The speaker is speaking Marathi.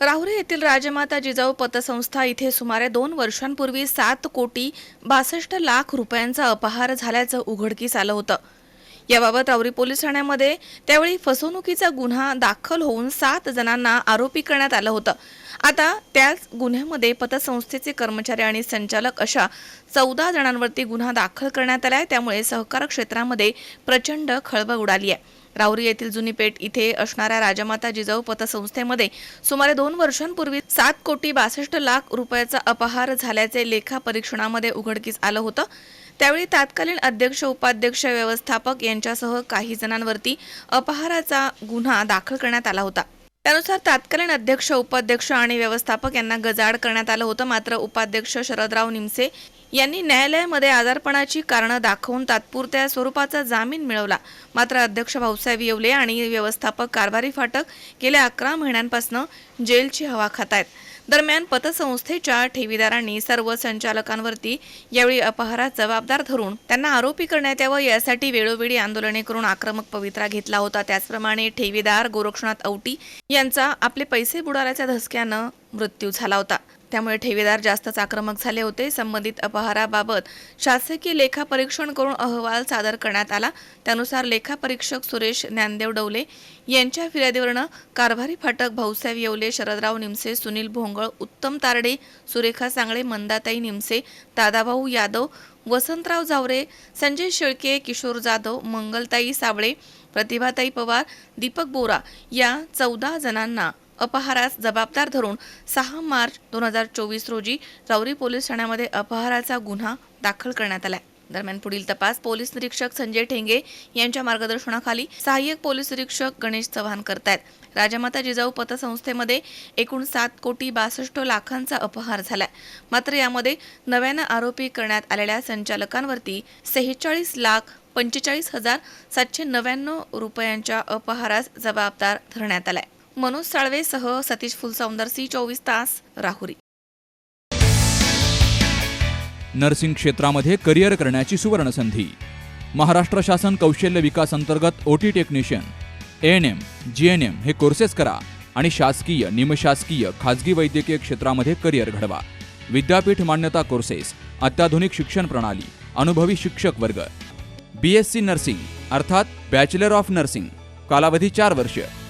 राहुरी येथील राजमाता जिजाऊ पतसंस्था इथे सुमारे दोन वर्षांपूर्वी सात कोटी बासष्ट लाख रुपयांचा अपहार झाल्याचं उघडकीस आलं होतं. याबाबत आवरी पोलीस ठाण्यामध्ये त्यावेळी फसवणुकीचा गुन्हा दाखल होऊन सात जणांना आरोपी करण्यात आलं होतं. आता त्याच गुन्ह्यामध्ये पतसंस्थेचे कर्मचारी आणि संचालक अशा चौदा जणांवरती गुन्हा दाखल करण्यात आलाय. त्यामुळे सहकार क्षेत्रामध्ये प्रचंड खळबळ उडाली आहे. राहुरी येथील जुनी पेठ इथे असणाऱ्या राजमाता जिजाऊ पतसंस्थेमध्ये सुमारे दोन वर्षांपूर्वी सात कोटी बासष्ट लाख रुपयाचा अपहार झाल्याचे लेखा परीक्षणामध्ये उघडकीस आलं होतं. त्यावेळी तत्कालीन अध्यक्ष उपाध्यक्ष व्यवस्थापक यांच्यासह काही जणांवरती अपहाराचा गुन्हा दाखल करण्यात आला होता. त्यानुसार तत्कालीन अध्यक्ष उपाध्यक्ष आणि व्यवस्थापक यांना गजाड करण्यात आलं होतं. मात्र उपाध्यक्ष शरदराव निमसे यांनी न्यायालयामध्ये आजारपणाची कारणं दाखवून तात्पुरत्या स्वरूपाचा जामीन मिळवला. मात्र अध्यक्ष भाऊसाहेब येवले आणि व्यवस्थापक कारभारी फाटक गेल्या अकरा महिन्यांपासून जेलची हवा खात आहेत दरम्यान पतसंस्थेच्या ठेवीदारांनी सर्व संचालकांवरती यावेळी अपहारात जबाबदार धरून त्यांना आरोपी करण्यात यावं यासाठी वेळोवेळी आंदोलने करून आक्रमक पवित्रा घेतला होता. त्याचप्रमाणे ठेवीदार गोरक्षनाथ औटी यांचा आपले पैसे बुडाल्याच्या धसक्यानं मृत्यू झाला होता. त्यामुळे ठेवीदार जास्तच आक्रमक झाले होते. संबंधित अपहाराबाबत शासकीय लेखापरीक्षण करून अहवाल सादर करण्यात आला. त्यानुसार लेखापरीक्षक सुरेश ज्ञानदेव डवले यांच्या फिर्यादीवरनं कारभारी फाटक भाऊसाहेब येवले शरदराव निमसे सुनील भोंगळ उत्तम तारडे सुरेखा सांगळे मंदाताई निमसे दादाभाऊ यादव वसंतराव जावरे संजय शेळके किशोर जाधव मंगलताई साबळे प्रतिभाताई पवार दीपक बोरा या चौदा जणांना अपहारास जबाबदार धरून सहा मार्च दोन हजार चोवीस रोजी राऊरी पोलीस ठाण्यामध्ये अपहाराचा गुन्हा दाखल करण्यात आला दरम्यान पुढील तपास पोलीस निरीक्षक संजय ठेंगे यांच्या मार्गदर्शनाखाली सहाय्यक पोलीस निरीक्षक गणेश चव्हाण करतायत. राजमाता जिजाऊ पतसंस्थेमध्ये एकूण सात कोटी बासष्ट लाखांचा अपहार झालाय. मात्र यामध्ये नव्यानं आरोपी करण्यात आलेल्या संचालकांवरती सेहेचाळीस लाख पंचेचाळीस हजार सातशे नव्याण्णव रुपयांच्या अपहारास जबाबदार धरण्यात आलाय. मनोज साळवेसह सतीश फुलसौंदर सी चोवीस तास राहुरी. नर्सिंग क्षेत्रामध्ये करिअर करण्याची सुवर्ण संधी महाराष्ट्र शासन कौशल्य विकास अंतर्गत OT technician N M G N M हे कोर्सेस करा आणि शासकीय निमशासकीय खाजगी वैद्यकीय क्षेत्रामध्ये करिअर घडवा. विद्यापीठ मान्यता कोर्सेस अत्याधुनिक शिक्षण प्रणाली अनुभवी शिक्षक वर्ग. बी एस सी नर्सिंग अर्थात बॅचलर ऑफ नर्सिंग कालावधी चार वर्ष.